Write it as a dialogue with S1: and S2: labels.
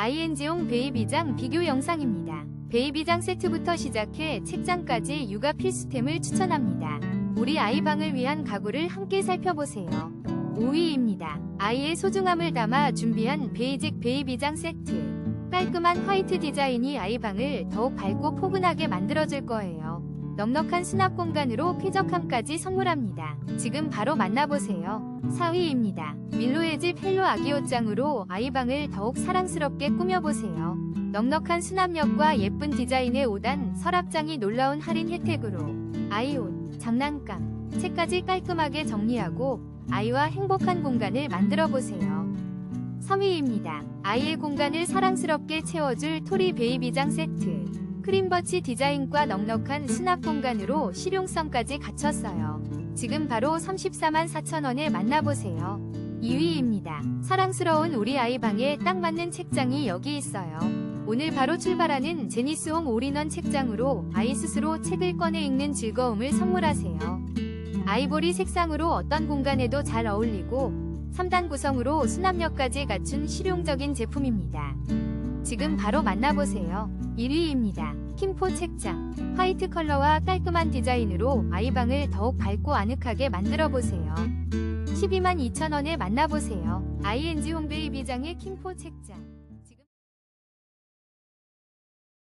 S1: ING용 베이비장 비교 영상입니다. 베이비장 세트부터 시작해 책장까지 육아 필수템을 추천합니다. 우리 아이 방을 위한 가구를 함께 살펴보세요. 5위입니다. 아이의 소중함을 담아 준비한 베이직 베이비장 세트. 깔끔한 화이트 디자인이 아이 방을 더욱 밝고 포근하게 만들어줄 거예요. 넉넉한 수납 공간으로 쾌적함까지 선물합니다. 지금 바로 만나보세요. 4위입니다. 밀로의 집 헬로 아기 옷장으로 아이방을 더욱 사랑스럽게 꾸며보세요. 넉넉한 수납력과 예쁜 디자인의 5단 서랍장이 놀라운 할인 혜택으로 아이 옷, 장난감, 책까지 깔끔하게 정리하고 아이와 행복한 공간을 만들어 보세요. 3위입니다. 아이의 공간을 사랑스럽게 채워줄 토리 베이비장 세트. 크림버치 디자인과 넉넉한 수납 공간으로 실용성까지 갖췄어요. 지금 바로 34만 4천원에 만나보세요. 2위입니다. 사랑스러운 우리 아이 방에 딱 맞는 책장이 여기 있어요. 오늘 바로 출발하는 제니스홍 올인원 책장으로 아이 스스로 책을 꺼내 읽는 즐거움을 선물하세요. 아이보리 색상으로 어떤 공간에도 잘 어울리고 3단 구성으로 수납력까지 갖춘 실용적인 제품입니다. 지금 바로 만나보세요. 1위입니다. 킴포 책장. 화이트 컬러와 깔끔한 디자인으로 아이방을 더욱 밝고 아늑하게 만들어보세요. 12만 2천원에 만나보세요. ING 홈베이비장의 킴포 책장.